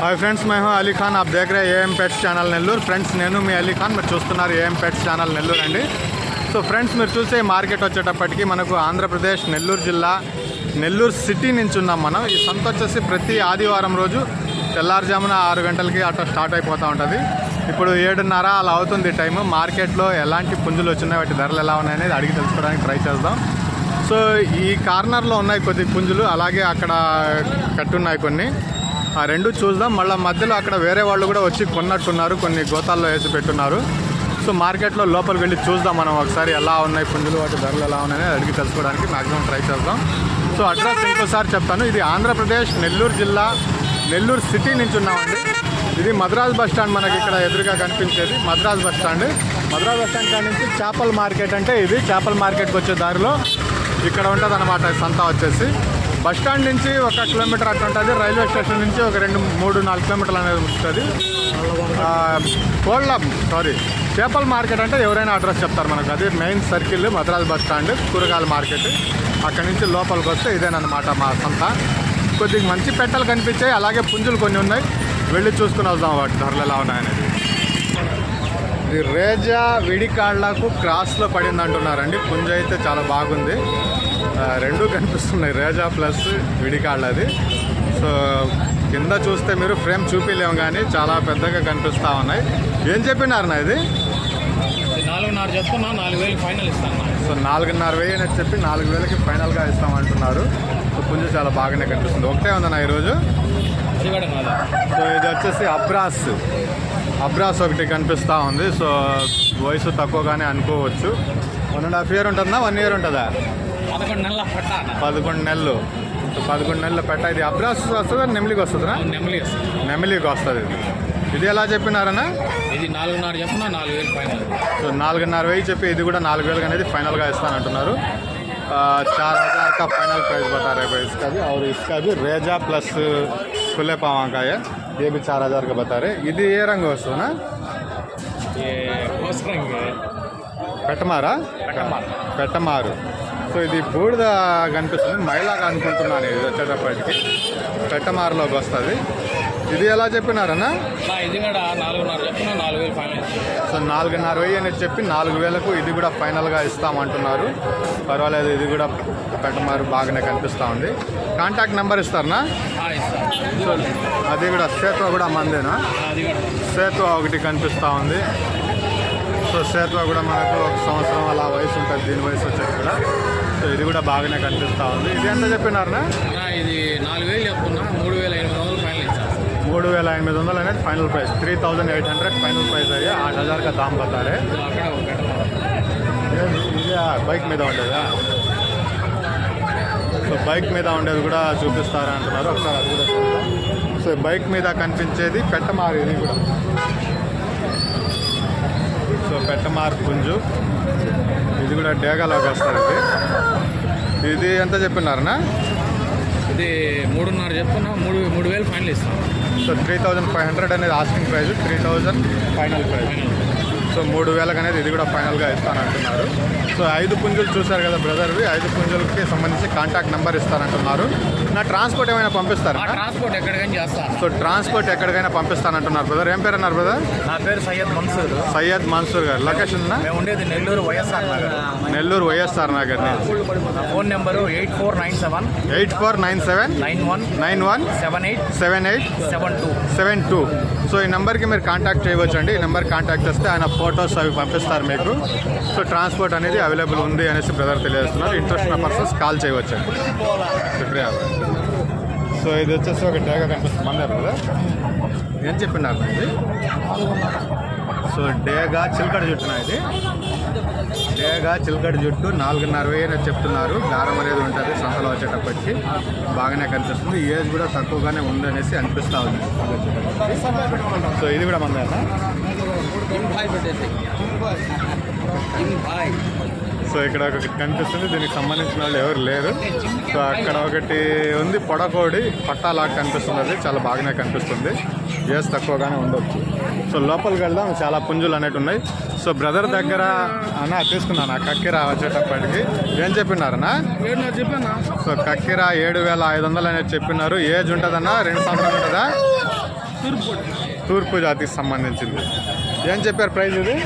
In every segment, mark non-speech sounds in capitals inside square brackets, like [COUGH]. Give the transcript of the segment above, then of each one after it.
Hi friends మేము అలీ ఖాన్ ఆప్ దగ్గర AM pets channel Nellore friends నేను మీ అలీ ఖాన్ మీరు చూస్తున్నారు ఏఎం పెట్స్ ఛానల్ నెల్లూరు అండి సో ఫ్రెండ్స్ మీరు చూసే మార్కెట్ వచ్చేటప్పటికి మనకు ఆంధ్రప్రదేశ్ నెల్లూరు జిల్లా నెల్లూరు సిటీ నుంచి ఉన్నాం మనం. ఈ సంత వచ్చేసి ప్రతి ఆదివారం రోజు తెల్లారుజామున ఆరు గంటలకి అట్లా స్టార్ట్ అయిపోతూ ఉంటుంది. ఇప్పుడు ఏడున్నర అలా అవుతుంది టైము. మార్కెట్లో ఎలాంటి పుంజులు వచ్చినాయి వాటి ధరలు ఎలా ఉన్నాయి అనేది అడిగి తెలుసుకోవడానికి ట్రై చేద్దాం. సో ఈ కార్నర్లో ఉన్నాయి కొద్ది పుంజులు. అలాగే అక్కడ కట్టున్నాయి కొన్ని. ఆ రెండు చూద్దాం. మళ్ళీ మధ్యలో అక్కడ వేరే వాళ్ళు కూడా వచ్చి కొన్నట్టున్నారు. కొన్ని గోతాల్లో వేసి పెట్టున్నారు. సో మార్కెట్లో లోపలికి వెళ్ళి చూద్దాం మనం ఒకసారి ఎలా ఉన్నాయి పుంజులు వాటి ధరలు ఎలా ఉన్నాయని అడిగి తెలుసుకోవడానికి మాక్సిమం ట్రై చేద్దాం. సో అడ్రస్ ఇంకోసారి చెప్తాను. ఇది ఆంధ్రప్రదేశ్ నెల్లూరు జిల్లా నెల్లూరు సిటీ నుంచి ఉన్నామండి ఇది మద్రాస్ బస్ స్టాండ్ మనకి ఇక్కడ ఎదురుగా కనిపించేది. Madras bus stand. Madras bus stand కాడ నుంచి చేపల మార్కెట్ అంటే ఇది. చేపల మార్కెట్కి వచ్చే దారిలో ఇక్కడ ఉంటుంది అనమాట సంత వచ్చేసి. బస్ స్టాండ్ నుంచి ఒక కిలోమీటర్ అట్లా ఉంటుంది రైల్వే స్టేషన్ నుంచి ఒక రెండు మూడు నాలుగు కిలోమీటర్లు అనేది ఉంటుంది ఆ, కోళ్ళ సారీ చేపల మార్కెట్ అంటే ఎవరైనా అడ్రస్ చెప్తారు మనకు. అది main circle Madras bus stand కూరగాయల మార్కెట్. అక్కడి నుంచి లోపలికి వస్తే ఇదేనమాట మా సంత. కొద్దిగా మంచి పెట్టలు కనిపించాయి అలాగే పుంజులు కొన్ని ఉన్నాయి. వెళ్ళి చూసుకుని వద్దాం వాటి ధరలు ఎలా ఉన్నాయనేది. ఇది రేజా విడికాళ్ళకు క్రాస్లో పడింది అంటున్నారండి పుంజ అయితే చాలా బాగుంది. రెండు కనిపిస్తున్నాయి. రేజా ప్లస్ విడికాళ్ళది సో కింద చూస్తే మీరు ఫ్రేమ్ చూపిలేము కానీ చాలా పెద్దగా కనిపిస్తూ ఉన్నాయి. ఏం చెప్పినారు నా ఇది? నాలుగున్నర చెప్తున్నా నాలుగు వేలు ఫైనల్ ఇస్తాను సో నాలుగున్నర వెయ్యి అని చెప్పి నాలుగు వేలకి ఫైనల్గా ఇస్తామంటున్నారు. సో పుంజ చాలా బాగానే కనిపిస్తుంది. ఒకటే ఉందన్న ఈరోజు? అది సో ఇది వచ్చేసి అబ్రాస్. అబ్రాస్ ఒకటి కనిపిస్తూ ఉంది. సో వయసు తక్కువగానే అనుకోవచ్చు. వన్ అండ్ హాఫ్ ఇయర్ ఉంటుందా? వన్ ఇయర్ ఉంటుందా? పదకొండు నెలల పట్ట పదకొండు నెలలు సో పదకొండు నెలలు పెట్ట ఇది అబ్రాస్ వస్తుందా నెమిలికి వస్తుందా నెమ్మలి ఇస్తాను నెమిలికి వస్తుంది ఇది ఇది ఎలా చెప్పినారన్నా ఇది నాలుగున్నర చెప్తున్నా నాలుగు వేలు ఫైనల్ సో నాలుగున్నర వెయ్యి చెప్పి ఇది కూడా నాలుగు వేలకు అనేది ఫైనల్గా ఇస్తానంటున్నారు आ, चार हजार का फाइनल प्राइस बता रहे भाई इसका भी और इसका भी रेजा प्लस खुले पावा का है ये भी चार हजार का बता रहे ఇది ఏ రంగు వస్తుందా ఏ కోసరంగి పెట్టమారా పెట్టమారు. పెట్టమారు సో ఇది బూడిద కనిపిస్తుంది. మైలాగా అనుకుంటున్నాను ఇది వచ్చేటప్పటికి. పెట్టమారులోకి వస్తుంది. ఇది ఎలా చెప్పినారన్నా? ఇది కూడా నాలుగున్నర చెప్తున్నా నాలుగు వేలు ఫైనల్. సో నాలుగున్నర వెయ్యి అని చెప్పి నాలుగు వేలకు ఇది కూడా ఫైనల్గా ఇస్తామంటున్నారు. పర్వాలేదు ఇది కూడా పెట్టమారు బాగానే కనిపిస్తూ ఉంది. Contact number ఇస్తారనా? సో అది కూడా సేత్వ కూడా మందేనా? సేత్వ ఒకటి కనిపిస్తూ ఉంది. సో సేత్వ కూడా మనకు ఒక సంవత్సరం అలా వయసు ఉంటుంది. దీని వయసు వచ్చేది కూడా ఇది కూడా బాగానే కనిపిస్తూ ఉంది. ఇది ఎంత చెప్పినారనా? ఇది నాలుగు వేలు చెప్తున్నా మూడు వేల ఎనిమిది వందలు ఫైనల్ ఇచ్చారు. మూడు వేల ఎనిమిది వందలు అనేది final price. Three thousand eight hundred final price అయ్యి ఆరు హజార్ కా దామ్ బైక్ మీద ఉండేదా? సో బైక్ మీద ఉండేది కూడా చూపిస్తారా అంటున్నారు. ఒకసారి అది కూడా సో బైక్ మీద కనిపించేది పెట్టమారు ఇది కూడా. సో పెట్టమార్ పుంజు. ఇది కూడా డేగాలోకి వస్తారు ఇది ఎంత చెప్పినారనా ఇది మూడున్నర చెప్తున్నా మూడు మూడు వేలు ఫైనల్ ఇస్తాను so three thousand five hundred అనేది asking price three thousand final price so మూడు వేలకు అనేది ఇది కూడా ఫైనల్గా ఇస్తానంటున్నారు. సో ఐదు పుంజులు చూశారు కదా బ్రదర్వి ఐదు పుంజులకి సంబంధించి కాంటాక్ట్ నెంబర్ ఇస్తానంటున్నారు. నా ట్రాన్స్పోర్ట్ ఏమైనా పంపిస్తారా? ట్రాన్స్పోర్ట్ ఎక్కడికైనా చేస్తా. సో ట్రాన్స్పోర్ట్ ఎక్కడికైనా పంపిస్తానంటున్నారు. బ్రదర్ ఏం పేరు అన్నారు బ్రదర్? నా పేరు సయ్యద్ మన్సూర్. సయ్యద్ మన్సూర్ గారు. లొకేషన్ ఉండేది Nellore YSR Nagar. Nellore YSR Nagar. Phone number eight four nine seven. Eight four nine seven. Nine one nine one. Seven eight seven eight. Seven two. Seven two. So ఈ నెంబర్కి మీరు contact చేయవచ్చు అండి ఈ number contact చేస్తే ఆయన photos అవి పంపిస్తారు మీకు. సో ట్రాన్స్పోర్ట్ అనేది అవైలబుల్ ఉంది అనేసి బ్రదర్ తెలియజేస్తున్నారు. ఇంట్రెస్ట్ ఉన్న పర్సన్స్ కాల్ చేయవచ్చు శుక్రియా సో ఇది వచ్చేసి ఒక డేగా కనిపిస్తుంది. మన కదా ఏం చెప్పినారు ఇది? సో డేగా చిలకడ జుట్టున ఇది? డేగా చిలకడ జుట్టు నాలుగున్నర వేయని అని చెప్తున్నారు. దారం అనేది ఉంటుంది సంతలో వచ్చేటప్పటికి. బాగానే కనిపిస్తుంది. ఏజ్ కూడా తక్కువగానే ఉంది అనేసి అనిపిస్తూ ఉంది. సో ఇది కూడా మన పెట్టేసి. సో ఇక్కడ ఒకటి కనిపిస్తుంది. దీనికి సంబంధించిన వాళ్ళు ఎవరు లేరు. సో అక్కడ ఒకటి ఉంది. పొడకోడి పట్టాలాగా కనిపిస్తుంది అది చాలా బాగానే కనిపిస్తుంది. ఏజ్ తక్కువగానే ఉండొచ్చు. సో లోపలికి వెళ్దాం. చాలా పుంజులు అనేవి ఉన్నాయి. సో బ్రదర్ దగ్గర అన్న తీసుకున్నాను ఆ కక్కిరా వచ్చేటప్పటికి. ఏం చెప్పినారన్నా? ఏడు నా చెప్పానా సో కక్కిరా ఏడు వేల ఐదు వందలు అనేది చెప్పినారు. ఏజ్ ఉంటుందన్నా? రెండు సంవత్సరాలు ఉంటుందా? తూర్పు. తూర్పు జాతికి సంబంధించింది. ఏం చెప్పారు ప్రైస్ ఇది?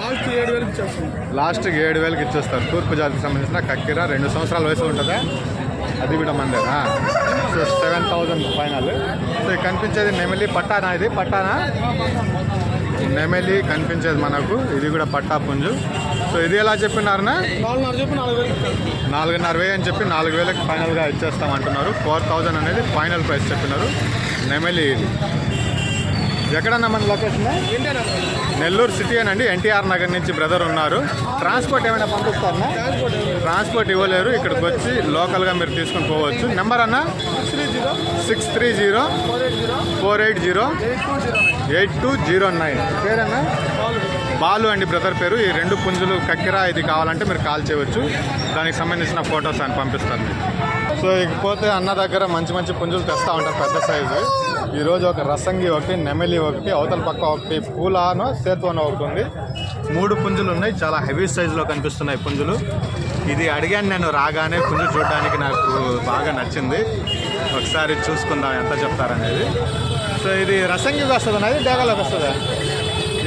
లాస్ట్ ఏడు వేలకు లాస్ట్కి ఏడు వేలకి ఇచ్చేస్తారు. తూర్పు జాతికి సంబంధించిన కక్కిర రెండు సంవత్సరాల వయసు ఉంటుందా? అది కూడా మందేనా? So seven thousand final. So ఇది కనిపించేది నెమిలి పట్టానా ఇది? పట్టానా? నెమిలి కనిపించేది మనకు. ఇది కూడా పట్టా పుంజు. సో ఇది ఎలా చెప్పినారనా నాలుగున్నర వేలు అని చెప్పి నాలుగు వేలకు ఫైనల్గా ఇచ్చేస్తాం అంటున్నారు ఫోర్ థౌజండ్ అనేది ఫైనల్ ప్రైస్ చెప్పినారు. నెమిలి ఇది. ఎక్కడన్నా మన లొకేషన్? నెల్లూరు సిటీ అనండి. ఎన్టీఆర్ నగర్ నుంచి బ్రదర్ ఉన్నారు. ట్రాన్స్పోర్ట్ ఏమైనా పంపిస్తారా? ట్రాన్స్పోర్ట్ ఇవ్వలేరు. ఇక్కడికి వచ్చి లోకల్గా మీరు తీసుకొని పోవచ్చు. నెంబర్ అన్న? Six three zero. Four eight zero. Eight two zero nine. పేరన్నా? Balu అండి బ్రదర్ పేరు. ఈ రెండు పుంజులు కక్కిరా ఇది కావాలంటే మీరు కాల్ చేయవచ్చు. దానికి సంబంధించిన ఫొటోస్ అని పంపిస్తాను సో ఇకపోతే అన్న దగ్గర మంచి మంచి పుంజులు తెస్తూ ఉంటారు పెద్ద సైజు. ఈరోజు ఒక రసంగి ఒకటి నెమలి ఒకటి అవతల పక్క ఒకటి పూలానో సేతువనో ఒకటి ఉంది. మూడు పుంజులు ఉన్నాయి చాలా హెవీ సైజులో కనిపిస్తున్నాయి పుంజులు. ఇది అడిగాను నేను రాగానే పుంజు చూడడానికి నాకు బాగా నచ్చింది. ఒకసారి చూసుకుందాం ఎంత చెప్తారనేది. సో ఇది రసంగికి వస్తుంది అనేది డేగాలోకి వస్తుందా.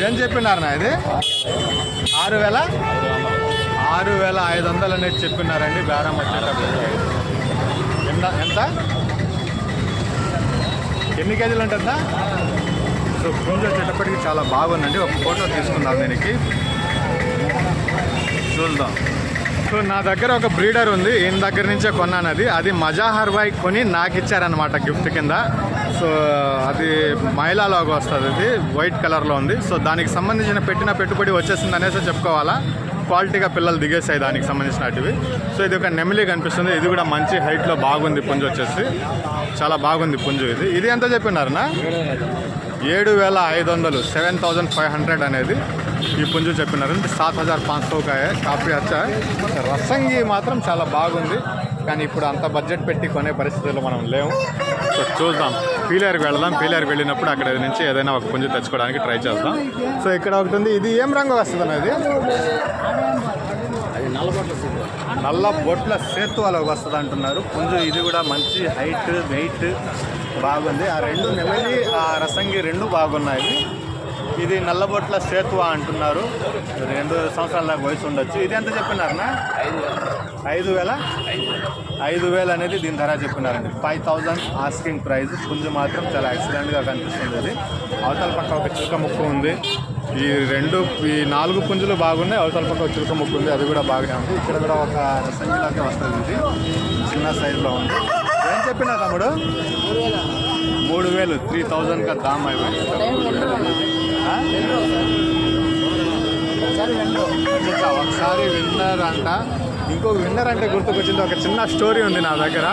ఏం చెప్పినారు నా ఇది? ఆరు వేల? ఆరు వేల ఐదు వందలు అనేది చెప్పినారండి బేరం వచ్చేటప్పుడు ఎంత? ఎంత? ఎన్ని కేజీలు ఉంటుందా సో పుంజు వచ్చేటప్పటికి చాలా బాగుందండి. ఒక ఫోటో తీసుకుందాం దీనికి చూద్దాం. సో నా దగ్గర ఒక బ్రీడర్ ఉంది. ఈయన దగ్గర నుంచే కొన్నాను అది. అది మజాహర్ బాయ్ కొని నాకు ఇచ్చారనమాట గిఫ్ట్ కింద. సో అది మైలాలోకి వస్తుంది. ఇది వైట్ కలర్లో ఉంది. సో దానికి సంబంధించిన పెట్టిన పెట్టుబడి వచ్చేసింది అనేసి చెప్పుకోవాలా? క్వాలిటీగా పిల్లలు దిగేసాయి దానికి సంబంధించినటివి. సో ఇది ఒక నెమిలి కనిపిస్తుంది. ఇది కూడా మంచి హైట్లో బాగుంది పుంజు వచ్చేసి. చాలా బాగుంది పుంజు ఇది. ఇది ఎంత చెప్పినారనా ఏడు వేల ఐదు వందలు సెవెన్ థౌజండ్ ఫైవ్ హండ్రెడ్ అనేది ఈ పుంజు చెప్పినారు. సాత్ హజార్ పాంచ్ సోకాయ కాఫీ వచ్చా? రసంగి మాత్రం చాలా బాగుంది. కానీ ఇప్పుడు అంత బడ్జెట్ పెట్టి కొనే పరిస్థితుల్లో మనం లేము. సో చూద్దాం. పీలేరుకి వెళ్దాం పీలేరుకి వెళ్ళినప్పుడు అక్కడ నుంచి ఏదైనా ఒక పుంజు తెచ్చుకోవడానికి ట్రై చేద్దాం. సో ఇక్కడ ఒకటి ఉంది. ఇది ఏం రంగు వస్తుంది అనేది నల్ల బొట్ల సేతువలోకి వస్తుంది అంటున్నారు. పుంజు ఇది కూడా మంచి హైట్ వెయిట్ బాగుంది. ఆ రెండు నెమలి ఆ రసంగి రెండు బాగున్నాయి. ఇది నల్లబొట్ల సేతువ అంటున్నారు. రెండు సంవత్సరాల దాకా వయసు ఉండొచ్చు. ఇది ఎంత చెప్పినారనా ఐదు వేల? ఐదు వేలు అనేది దీని ధర చెప్పినారండి. ఫైవ్ థౌజండ్ ఆస్కింగ్ ప్రైస్ పుంజు మాత్రం చాలా ఎక్సలెంట్గా కనిపిస్తుంది అది అవతల పక్క ఒక చిలుక ముక్కు ఉంది. ఈ రెండు ఈ నాలుగు పుంజులు బాగున్నాయి. అవతల పక్క ఒక చిలుక ముక్కు ఉంది. అది కూడా బాగానే ఉంది. ఇక్కడ కూడా ఒక రసంగిలాగే వస్తుంది ఇది. చిన్న సైజులో ఉంది. ఏం చెప్పినా తమ్ముడు? మూడు వేలు. త్రీ థౌజండ్గా దామ్ అయిపోయింది ఒకసారి విన్నర్ అంట ఇంకో విన్నర్ అంటే గుర్తుకొచ్చింది. ఒక చిన్న స్టోరీ ఉంది నా దగ్గర.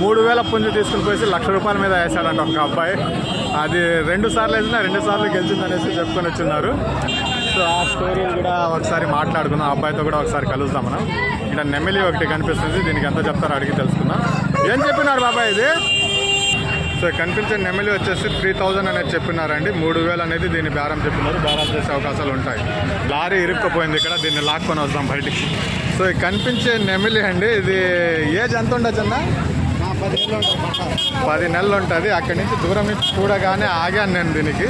మూడు వేల పుంజు తీసుకుని పోయి లక్ష రూపాయల మీద వేసాడంట ఒక అబ్బాయి. అది రెండు సార్లు వేసినా రెండు సార్లు గెలిచిందనేసి చెప్పుకొని వచ్చిన్నారు. సో ఆ స్టోరీ కూడా ఒకసారి మాట్లాడుకుందాం. ఆ అబ్బాయితో కూడా ఒకసారి కలుద్దాం మనం. ఇక్కడ నెమ్మలి ఒకటి కనిపిస్తుంది. దీనికి ఎంత చెప్తారో అడిగి తెలుసుకుందాం. ఏం చెప్పినారు బాబాయ్ ఇది? సో కనిపించే నెమలి వచ్చేసి త్రీ థౌజండ్ అనేది చెప్పినారండి. మూడు వేలు అనేది దీన్ని బేరం చెప్పినారు. బేరం చేసే అవకాశాలు ఉంటాయి. లారీ ఇరుక్కుపోయింది ఇక్కడ. దీన్ని లాక్కొని వస్తాం బయటికి. సో ఈ కనిపించే నెమిలి అండి ఇది ఏజ్ ఎంత ఉండొచ్చు అన్న? పది నెలలు ఉంటుంది. అక్కడి నుంచి దూరం నుంచి చూడగానే ఆగాను నేను దీనికి.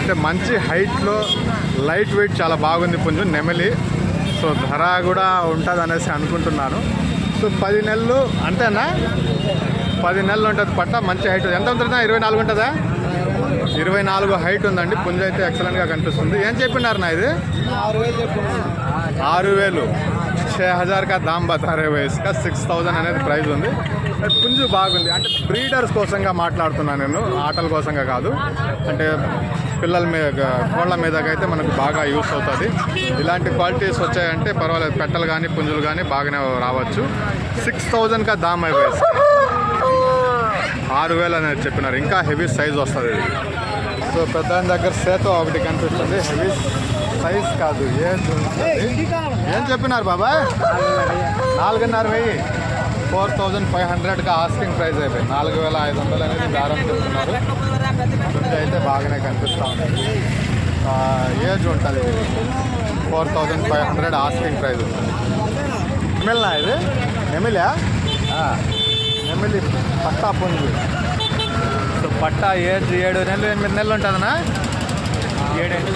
అంటే మంచి హైట్లో లైట్ వెయిట్ చాలా బాగుంది పుంజు నెమలి. సో ధర కూడా ఉంటుంది అనేసి అనుకుంటున్నాను. సో పది నెలలు అంతేనా? పది నెలలు ఉంటుంది పట్ట మంచి హైట్ ఎంత ఉంటుందా ఇరవై నాలుగు ఉంటుందా ఇరవై నాలుగు హైట్ ఉందండి పుంజ అయితే ఎక్సలెంట్గా కనిపిస్తుంది ఏం చెప్పినారు నా ఇది ఆరు వేలు छः हज़ार का दाम बता रहे हुए इसका సిక్స్ థౌజండ్ అనేది ప్రైస్ ఉంది బట్ పుంజు బాగుంది అంటే బ్రీడర్స్ కోసంగా మాట్లాడుతున్నాను నేను ఆటల కోసంగా కాదు అంటే పిల్లల మీద కోళ్ళ మీదకైతే మనకు బాగా యూస్ అవుతుంది ఇలాంటి క్వాలిటీస్ వచ్చాయంటే పర్వాలేదు పెట్టలు కానీ పుంజులు కానీ బాగానే రావచ్చు సిక్స్ థౌజండ్ కా దామ్ అయిపోయి ఆరు వేలు అనేది చెప్పినారు. ఇంకా హెవీ సైజ్ వస్తుంది ఇది. సో పెద్ద దగ్గర సేత ఒకటి కనిపిస్తుంది. హెవీ సైజ్ కాదు. ఏజ్ ఏం చెప్పినారు బాబాయ్ నాలుగున్నర వెయ్యి. ఫోర్ థౌజండ్ ఫైవ్ హండ్రెడ్గా ఆస్కింగ్ ప్రైస్ అయిపోయింది. నాలుగు వేల ఐదు వందలు అనేది దారం చెప్తున్నారు. చుట్టూ అయితే బాగానే కనిపిస్తూ ఉంది. ఏజ్ ఉంటుంది four thousand five hundred asking price ఉంటుంది ఇది? ఎమ్మెల్యా? ఎమ్మెల్యే పట్టా పొంది సో పట్టా ఏడు ఏడు నెలలు ఎనిమిది నెలలు ఉంటుందన్నా? ఏడేళ్ళు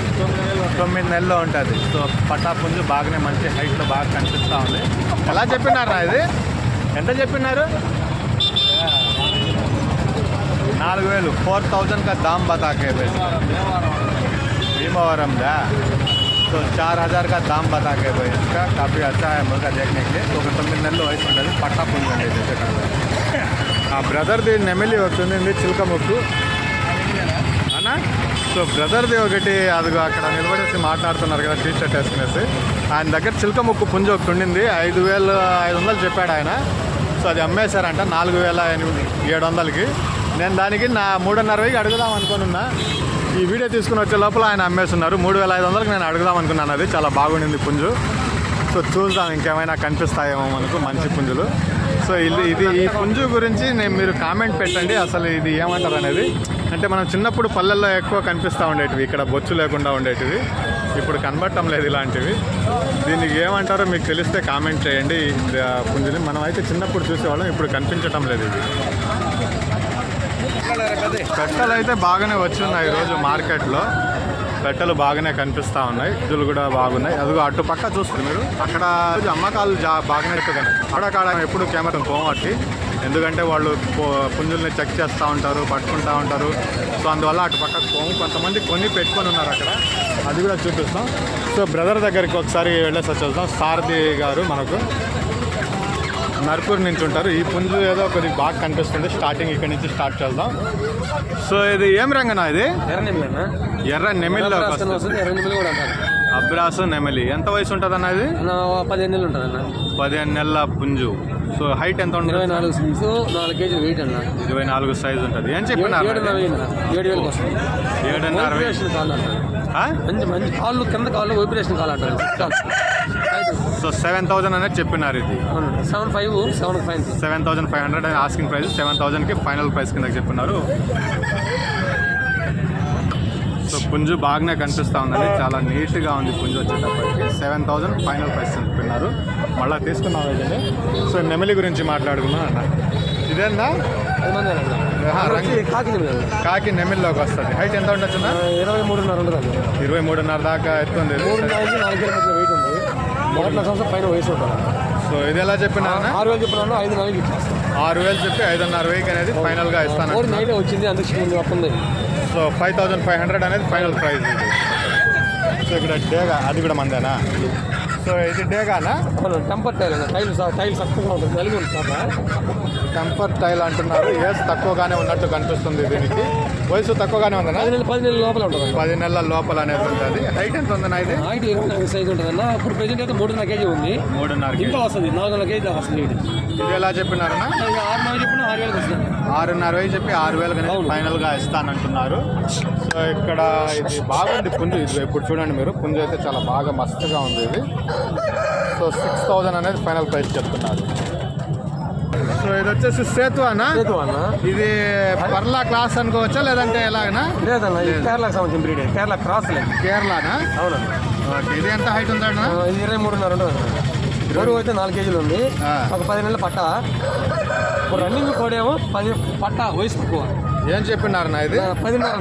తొమ్మిది నెలల్లో ఉంటుంది. సో పట్టా పుంజు బాగానే మంచి హైట్లో బాగా కనిపిస్తూ ఉంది. ఎలా చెప్పినారా ఇది? ఎంత చెప్పినారు? నాలుగు వేలు. ఫోర్ థౌజండ్గా దామ్ బతాకే భీమవరందా? तो चार हज़ार का दाम बता के भाई इसका काफ़ी अच्छा है मुर्गा देखने के लिए तो ఒక తొమ్మిది నెలలు వయసు ఉంటుంది పట్టా పుంజు అనేది ఆ బ్రదర్ది నెమిలి ఒకటి ఉంది చిలక ముక్కు అన్నా సో బ్రదర్ది ఒకటి అదిగో అక్కడ నిలబడేసి మాట్లాడుతున్నారు కదా టీ షర్ట్ వేసుకునేసి ఆయన దగ్గర చిలక ముక్కు పుంజు ఒకటి ఉండింది ఐదు వేలు ఐదు వందలు చెప్పాడు ఆయన సో అది అమ్మేశారంట నాలుగు వేల ఎనిమిది ఏడు వందలకి నేను దానికి నా మూడున్నర వెయ్యి అడుగుదాం అనుకున్నా ఈ వీడియో తీసుకుని వచ్చే లోపల ఆయన అమ్మేస్తున్నారు. మూడు వేల ఐదు వందలకి నేను అడుగుదాం అనుకున్నాను అది. చాలా బాగుండింది పుంజు. సో చూద్దాం ఇంకేమైనా కనిపిస్తాయేమో మనకు మంచి పుంజులు. సో ఇది ఇది ఈ పుంజు గురించి నేను మీరు కామెంట్ పెట్టండి. అసలు ఇది ఏమంటారు అనేది. అంటే మనం చిన్నప్పుడు పల్లెల్లో ఎక్కువ కనిపిస్తూ ఉండేటివి. ఇక్కడ బొచ్చు లేకుండా ఉండేటివి. ఇప్పుడు కనబడటం లేదు ఇలాంటివి. దీనికి ఏమంటారో మీకు తెలిస్తే కామెంట్ చేయండి. ఈ పుంజుని. మనం అయితే చిన్నప్పుడు చూసేవాళ్ళం. ఇప్పుడు కనిపించటం లేదు ఇది. పెట్టలు అయితే బాగానే వచ్చి ఉన్నాయి ఈరోజు మార్కెట్లో. పెట్టలు బాగానే కనిపిస్తూ ఉన్నాయి. ఇదులు కూడా బాగున్నాయి. అదిగో అటు పక్క చూస్తుంది మీరు. అక్కడ అమ్మకాలు జా బాగానే ఎక్కువ అక్కడక్కడ ఎప్పుడు కెమెరా పోవట్టి ఎందుకంటే వాళ్ళు పో- పుంజుల్ని చెక్ చేస్తూ ఉంటారు పట్టుకుంటూ ఉంటారు. సో అందువల్ల అటు పక్క పోము. కొంతమంది కొన్ని పెట్టుకొని ఉన్నారు అక్కడ. అది కూడా చూపిస్తాం. సో బ్రదర్ దగ్గరికి ఒకసారి వెళ్ళేసి వచ్చేస్తాం సారథి గారు మనకు. నర్పూర్ నుంచి ఉంటారు. ఈ పుంజు ఏదో కొద్దిగా బాగా కనిపిస్తుంది. స్టార్టింగ్ ఇక్కడ నుంచి స్టార్ట్ చేద్దాం. సో ఇది ఏం రంగనా ఇది? ఎర్ర నెమిలిలో అబ్రాసు నెమిలి ఎంత వయసు ఉంటుంది అన్న ఇది పదిహేను నెలలు ఉంటుంది అన్న. పదిహేను నెలల పుంజు. సో హైట్ ఎంత ఇరవై ఉంటుంది నాలుగు సైజు నాలుగు కేజీలు వెయిట్ అన్న. ఇరవై నాలుగు సైజు ఉంటుంది. ఏం చెప్పినారు. ఏడు వేలకు వస్తుంది. ఏడున్నర? మంచి మంచి కాళ్ళు కింద కాళ్ళు వైబ్రేషన్ కాళ్ళు అంటారు. సో సెవెన్ థౌజండ్ అనేది చెప్పినారు ఇది. Seven five seven five seven thousand five hundred asking price seven థౌజండ్కి ఫైనల్ ప్రైస్ కింద చెప్పినారు. సో పుంజు బాగానే కనిపిస్తూ ఉందండి. చాలా నీట్గా ఉంది పుంజు వచ్చేటప్పటికి. సెవెన్ థౌజండ్ ఫైనల్ ప్రైస్ చెప్పినారు. మళ్ళీ తీసుకున్నాం ఇదండి? సో నెమిలి గురించి మాట్లాడుకున్నాం అన్న. ఇదేనా. కాకి నెమిలిలోకి వస్తుంది. హైట్ ఎంత ఉండొచ్చు ఇరవై మూడున్నర ఇరవై మూడున్నర దాకా ఎత్తుంది. ఒకటి సంవత్సరం పైన వయసు సో ఇది ఎలా చెప్పినారన్నా ఆరు వేలు చెప్పినాను ఐదు ఇచ్చేస్తాను ఆరు వేలు చెప్పి ఐదున్నర వెయ్యి అనేది ఫైనల్గా ఇస్తాను మూడు నైట్ వచ్చింది అందుకు వస్తుంది so five thousand five hundred అనేది ఫైనల్ ప్రైస్ ఇది. సో ఇక్కడ డేగా అది కూడా మందేనా? సో ఇది డేగానా? అవును టెంపర్ టైల్ అన్న టైల్ టైల్ చక్కగా ఉంటుంది నలిగి. టెంపర్ టైల్ అంటున్నారు. ఏజ్ తక్కువగానే ఉన్నట్టు కనిపిస్తుంది దీనికి. వయసు తక్కువగానే ఉందనా? పది నెలలు పది నెలల లోపల ఉంటుంది. పది నెలల లోపల అనేది ఉంటుంది. హైట్ ఎంత ఉందన్నా ఇది? హైట్ ఇరవై నాలుగు సైజ్ ఉంటుంది అన్న. ఇప్పుడు ప్రెజెంట్ అయితే మూడున్నర కేజీ ఉంది. మూడున్నర ఇంకా వస్తుంది నాలుగున్నర కేజీ దాకా వస్తుంది. ఇది ఎలా చెప్పినారన్నా? ఇక ఆరు నాలుగు చెప్పిన ఆరు వేలకు వస్తుంది. ఆరున్నర వేలు చెప్పి ఆరు వేలు అవును. ఫైనల్గా ఇస్తానంటున్నారు. సో ఇక్కడ ఇది బాగుంది పుంజు. ఇది ఇప్పుడు చూడండి మీరు. పుంజు అయితే చాలా బాగా మస్తుగా ఉంది ఇది. సో సిక్స్ థౌజండ్ అనేది ఫైనల్ ప్రైస్ చెప్తున్నారు. సో ఇది వచ్చేసి సేతు అన్న చేతు అన్న ఇది పర్లా క్లాస్ అనుకోవచ్చా లేదంటే ఎలాగనా? లేదన్న కేరళకు సంబంధించిన బ్రీడ్ కేరళ క్రాస్ లేదు కేరళనా? అవునన్న. ఓకే ఇది ఎంత హైట్ ఉందన్న? ఇది ఇరవై మూడున్నర బరువు అయితే నాలుగు కేజీలు ఉంది. ఒక పది నెలల పట్ట. ఇప్పుడు రన్నింగ్ కోడేమో పది పట్ట వయసు తక్కువ. ఏం చెప్పినారన్న ఇది? పదిన్నర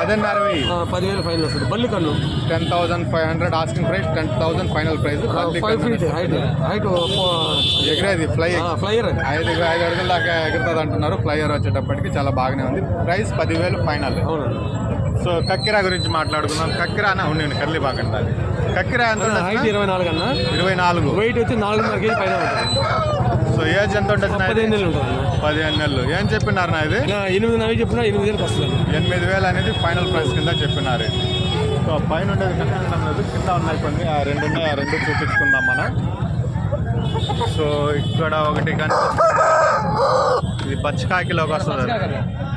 అన్న పదిన్నర వెయ్యి ఆ, పదివేలు ఫైనల్ వస్తుంది. బల్లి కన్ను. Ten thousand five hundred asking price ten thousand final price. Five feet height. Height ఎగిరేది fly. Flyer. ఐదు ఐదు అడుగుల దాకా ఎగురుతుంది అంటున్నారు. ఫ్లైయర్ వచ్చేటప్పటికి చాలా బాగానే ఉంది. ప్రైస్ పదివేలు ఫైనల్. అవునండి సో కక్కిరా గురించి మాట్లాడుకుందాం. కక్కిరా అని ఉండండి కర్లీ బాగుంటుంది కక్కిరా ఎంత ఇరవై నాలుగు అన్న. ఇరవై నాలుగు. వెయిట్ వచ్చి నాలుగున్నర కేజీ పైన సో ఏజ్ ఎంత ఉంటుంది పదిహేను నెలలు ఉంటుంది. పదిహేను నెలలు. ఏం చెప్పినారు నా ఇది? ఎనిమిది నవి చెప్పినా ఎనిమిది వేలకు వస్తుంది. ఎనిమిది వేలు అనేది ఫైనల్ ప్రైస్ కింద చెప్పినారు ఇది. సో పైన ఉండేది కనిపించడం లేదు. కింద ఉన్నాయి కొన్ని. ఆ రెండు ఉన్నాయి. ఆ రెండు చూపించుకుందాం మనం. సో ఇక్కడ ఒకటి కని ఇది పచ్చికాకిలోకి వస్తుంది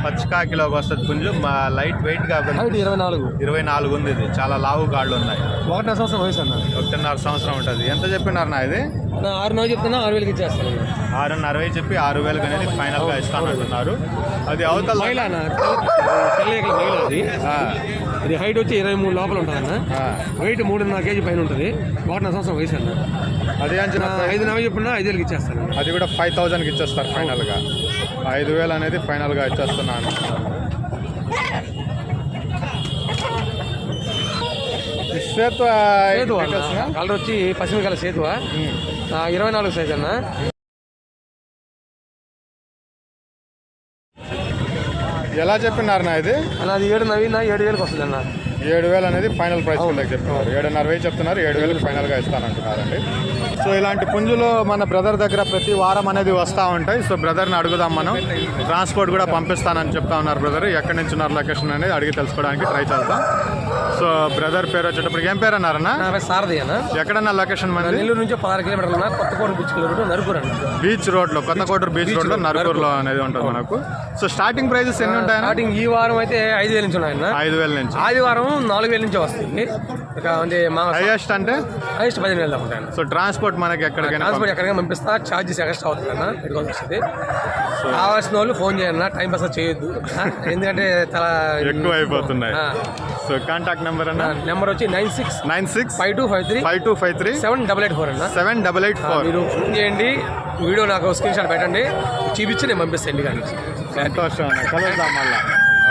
పచ్చికాకిలోకి వస్తుంది కొంచెం మా లైట్ వెయిట్ కాబట్టి ఇరవై నాలుగు ఇరవై నాలుగు ఉంది ఇది చాలా లావు గాళ్ళు ఉన్నాయి ఒకటిన్నర సంవత్సరం వయసు అన్న ఒకటిన్నర సంవత్సరం ఉంటుంది ఎంత చెప్పినారు నా ఇది ఆరు నవి చెప్తున్నా ఆరు వేలకి ఇచ్చేస్తాను. ఆరున్నర వేలు చెప్పి ఆరు వేలకు అనేది ఫైనల్గా ఇస్తానంటున్నారు అది అవతల అది ఆ, ఇది హైట్ వచ్చి ఇరవై మూడు లోపల ఉంటుందన్నా. అన్న వెయిట్ మూడున్నర కేజీ పైన ఉంటుంది. ఒకటిన్నర సంవత్సరం వయసు అది అదే ఐదు నెలలు చెప్పిన ఐదేళ్ళకి ఇచ్చేస్తాను. అది కూడా ఫైవ్ థౌజండ్కి ఇచ్చేస్తారు ఫైనల్గా. ఐదు వేలు అనేది ఫైనల్గా ఇచ్చేస్తున్నాను సేతు కలర్ వచ్చి పశ్చిమ కలర్ సేతువా? ఇరవై నాలుగు సైజ్ అన్న. ఎలా చెప్పినారు నా ఇది? అన్న అది ఏడు నవీన ఏడు వేలకు వస్తుంది అన్న ఏడు వేలు అనేది ఫైనల్ ప్రైస్ కూడా చెప్తున్నారు. ఏడున్నర వేలు చెప్తున్నారు. ఏడు వేలకు ఫైనల్గా ఇస్తానంటున్నారండి. సో ఇలాంటి పుంజులు మన బ్రదర్ దగ్గర ప్రతి వారం అనేది వస్తూ ఉంటాయి. సో బ్రదర్ని అడుగుదాం మనం. ట్రాన్స్పోర్ట్ కూడా పంపిస్తానని చెప్తా ఉన్నారు బ్రదర్. ఎక్కడి నుంచి ఉన్నారు లొకేషన్ అనేది అడిగి తెలుసుకోవడానికి ట్రై చేద్దాం. సో బ్రదర్ పేరు వచ్చేటప్పటికి ఏం పేరు అన్నారన్నా? సారథి అన్న. ఎక్కడన్నా లొకేషన్ మంది? నెల్లూరు నుంచి పదహారు కిలోమీటర్లు Kothakota beach kilometer Narukuru beach రోడ్లో కొత్త కోటూరు బీచ్ రోడ్లో నర్కూర్లో అనేది ఉంటుంది మనకు. సో స్టార్టింగ్ ప్రైజెస్ ఎన్ని ఉంటాయన్నా? స్టార్టింగ్ ఈ వారం అయితే ఐదు వేల నుంచి ఉన్నాయన్న. ఐదు వేల నుంచి. ఆదివారం నాలుగు వేల నుంచి వస్తుంది. ఇక అంటే మా హైయెస్ట్ అంటే? హైయెస్ట్ పదిహేను వేలు దాకా సో ట్రాన్స్పోర్ట్ మనకి ఎక్కడికైనా ట్రాన్స్పోర్ట్ ఎక్కడికైనా పంపిస్తా ఛార్జెస్ ఎక్స్ట్రా అవుతుంది అన్న పెట్టుకోవాల్సి వస్తుంది కావాల్సిన వాళ్ళు ఫోన్ చేయన్న టైం పాస్ చేయొద్దు. [LAUGHS] ఎందుకంటే చాలా ఎక్కువ అయిపోతున్నాయి. సో కాంటాక్ట్ నెంబర్ అన్న? నెంబర్ వచ్చి nine six nine six five two five three five two five three seven double eight four అన్న. Seven double eight four. మీరు ఫోన్ చేయండి. వీడియో నాకు స్క్రీన్ షాట్ పెట్టండి. చూపించి నేను పంపిస్తాను ఇంటికి సంతోషం కలుద్దాం మళ్ళా.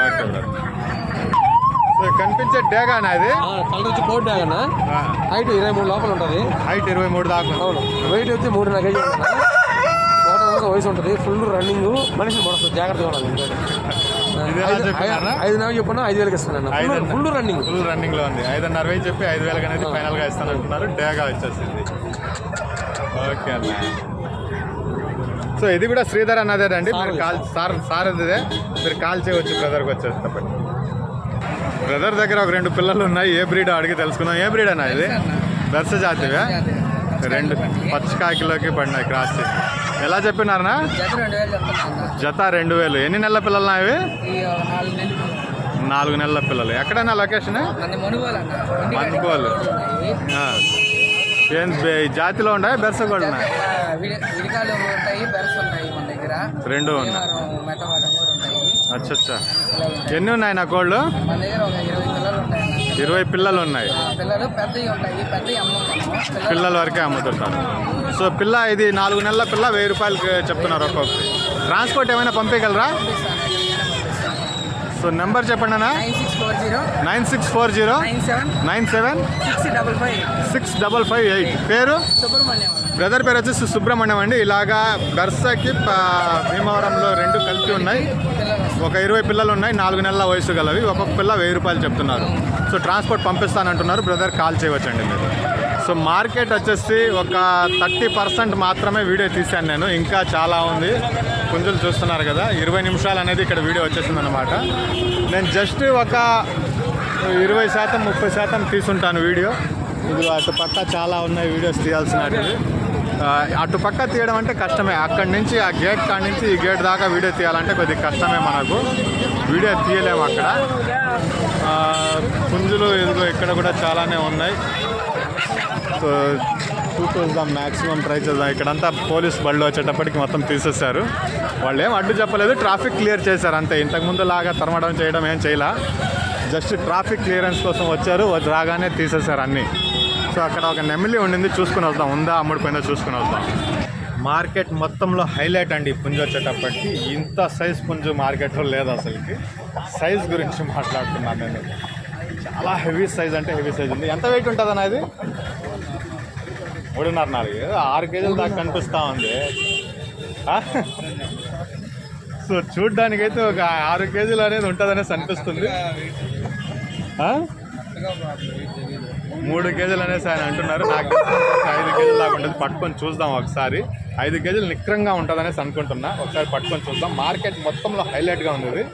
ఓకే. కనిపించే డేగానా అది కలర్ వచ్చి కోట్ అన్న హైట్ ఇరవై మూడు లోపల ఉంటుంది. హైట్ ఇరవై మూడు దాకా. అవును. వెయిట్ వచ్చి మూడున్నర కేజీ వయసు ఉంటుంది. ఫుల్ రన్నింగ్ మనిషి మొడస్తుంది జాగ్రత్తగా ఉండాలి. ఐదు- నెలలు చెప్పిన ఐదు వేలకి ఇస్తాను ఫుల్ రన్నింగ్ ఫుల్ రన్నింగ్లో ఉంది. ఐదున్నర వేలు చెప్పి ఐదు వేలకు అనేది ఫైనల్గా ఇస్తానంటున్నారు డేగా వచ్చేసింది. ఓకే అన్న. సో ఇది కూడా శ్రీధర్ అన్నదేనండి. మీరు కాల్ సార్ సార్ అదే మీరు కాల్ చేయవచ్చు బ్రదర్కి వచ్చేటప్పటి బ్రదర్ దగ్గర ఒక రెండు పిల్లలు ఉన్నాయి. ఏ బ్రీడ్ అడిగి తెలుసుకుందాం. ఏ బ్రీడ్ అన్న ఇది? బెర్స జాతివే? రెండు పచ్చకాకిలోకి పడినాయి క్రాస్ ఎలా చెప్పినారనా జత రెండు వేలు ఎన్ని నెలల పిల్లలు ఇవి? నాలుగు నెలలు పిల్లలు. ఎక్కడైనా లొకేషన్? ఈ జాతిలో ఉన్నాయి బెర్స కూడా ఉన్నాయి? రెండు ఉన్నాయి భీమవరం, మెట్టవాడం కూడా ఉంటాయి అచ్చా ఎన్ని ఉన్నాయి నా కోళ్ళు? ఇరవై పిల్లలు ఉన్నాయి. పిల్లలు వరకే అమ్ముతుంటారు. సో పిల్ల ఇది నాలుగు నెలల పిల్ల వెయ్యి రూపాయలకి చెప్తున్నారు ఒక్కొక్కటి. ట్రాన్స్పోర్ట్ ఏమైనా పంపించగలరా? సో నెంబర్ చెప్పండి అన్న. Nine six four zero. Nine seven. Six double five eight. పేరు? బ్రదర్ పేరు వచ్చేసి సుబ్రహ్మణ్యం అండి. ఇలాగా బెర్సకి భీమవరంలో రెండు కలిపి ఉన్నాయి. ఒక ఇరవై పిల్లలు ఉన్నాయి నాలుగు నెలల వయసు గలవి. ఒక్కొక్క పిల్ల వెయ్యి రూపాయలు చెప్తున్నారు. సో ట్రాన్స్పోర్ట్ పంపిస్తానంటున్నారు. బ్రదర్ కాల్ చేయవచ్చండి మీరు. సో మార్కెట్ వచ్చేసి ఒక థర్టీ పర్సెంట్ మాత్రమే వీడియో తీశాను నేను. ఇంకా చాలా ఉంది. పుంజులు చూస్తున్నారు కదా. ఇరవై నిమిషాలు అనేది ఇక్కడ వీడియో వచ్చేసిందనమాట నేను జస్ట్ ఒక ఇరవై శాతం ముప్పై శాతం తీసుంటాను వీడియో. ఇది అటు పక్క చాలా ఉన్నాయి వీడియోస్ తీయాల్సినవి. అటుపక్క అటు పక్క తీయడం అంటే కష్టమే. అక్కడి నుంచి ఆ గేట్ కాడి నుంచి ఈ గేట్ దాకా వీడియో తీయాలంటే కొద్దిగా కష్టమే మనకు. వీడియో తీయలేము అక్కడ. పుంజులు ఇదిగో ఇక్కడ కూడా చాలానే ఉన్నాయి. సో టూ చూద్దాం మ్యాక్సిమం ట్రై చేద్దాం ఇక్కడంతా పోలీస్ బళ్ళు వచ్చేటప్పటికి మొత్తం తీసేశారు. వాళ్ళు ఏం అడ్డు చెప్పలేదు. ట్రాఫిక్ క్లియర్ చేశారు అంతే. ఇంతకుముందు లాగా తరమడం చేయడం ఏం చేయలే. జస్ట్ ట్రాఫిక్ క్లియరెన్స్ కోసం వచ్చారు. రాగానే తీసేశారు అన్నీ. సో అక్కడ ఒక నెమిలి ఉండింది చూసుకుని వద్దాం ఉందా అమ్ముడిపోయిందో చూసుకుని వద్దాం మార్కెట్ మొత్తంలో హైలైట్ అండి పుంజు వచ్చేటప్పటికి. ఇంత సైజ్ పుంజు మార్కెట్లో లేదు అసలుకి. సైజ్ గురించి మాట్లాడుతున్నాను నేను. చాలా హెవీ సైజ్ అంటే హెవీ సైజ్ ఉంది. ఎంత వెయిట్ ఉంటుంది అనేది మూడున్నర నాలుగు. ఆరు కేజీల దాకా కనిపిస్తూ ఉంది. సో చూడ్డానికైతే ఒక ఆరు కేజీలు అనేది ఉంటుందనేసి అనిపిస్తుంది. మూడు కేజీలు అనేసి ఆయన అంటున్నారు. నాకు ఐదు కేజీలు దాకా ఉంటుంది. పట్టుకొని చూద్దాం ఒకసారి. ఐదు కేజీలు నిక్రంగా ఉంటుంది అనేసి అనుకుంటున్నా. ఒకసారి పట్టుకొని చూద్దాం. మార్కెట్ మొత్తంలో హైలైట్గా ఉంది ఇది.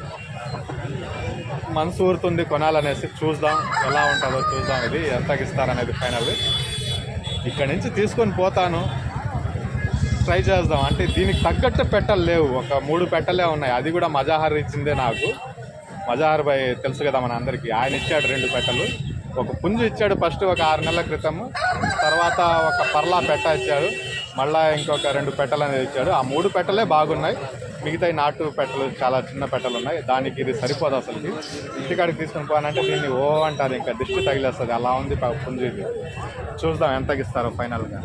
మనసు ఊరుతుంది కొనాలనేసి చూద్దాం. ఎలా ఉంటుందో చూద్దాం ఇది. ఎంతకి ఇస్తారనేది ఫైనల్ ఇక్కడ నుంచి తీసుకొని పోతాను. ట్రై చేద్దాం. అంటే దీనికి తగ్గట్టు పెట్టలు లేవు. ఒక మూడు పెట్టలే ఉన్నాయి. అది కూడా మజాహర్ ఇచ్చిందే నాకు. మజాహార్ బాయ్ తెలుసు కదా మన అందరికీ. ఆయన ఇచ్చాడు రెండు పెట్టలు. ఒక పుంజు ఇచ్చాడు ఫస్ట్ ఒక ఆరు నెలల క్రితము. తర్వాత ఒక పర్లా పెట్ట ఇచ్చాడు. మళ్ళా ఇంకొక రెండు పెట్టలు అనేది ఇచ్చాడు. ఆ మూడు పెట్టలే బాగున్నాయి. మిగతా నాటు పెట్టలు చాలా చిన్న పెట్టలు ఉన్నాయి. దానికి ఇది సరిపోదు అసలుకి. ఇంటికాడికి తీసుకొని పోవాలంటే దీన్ని ఓ అంటారు. ఇంకా దిష్టి తగిలేస్తుంది. అలా ఉంది పుంజు ఇది. చూద్దాం ఎంతకిస్తారో ఫైనల్గా.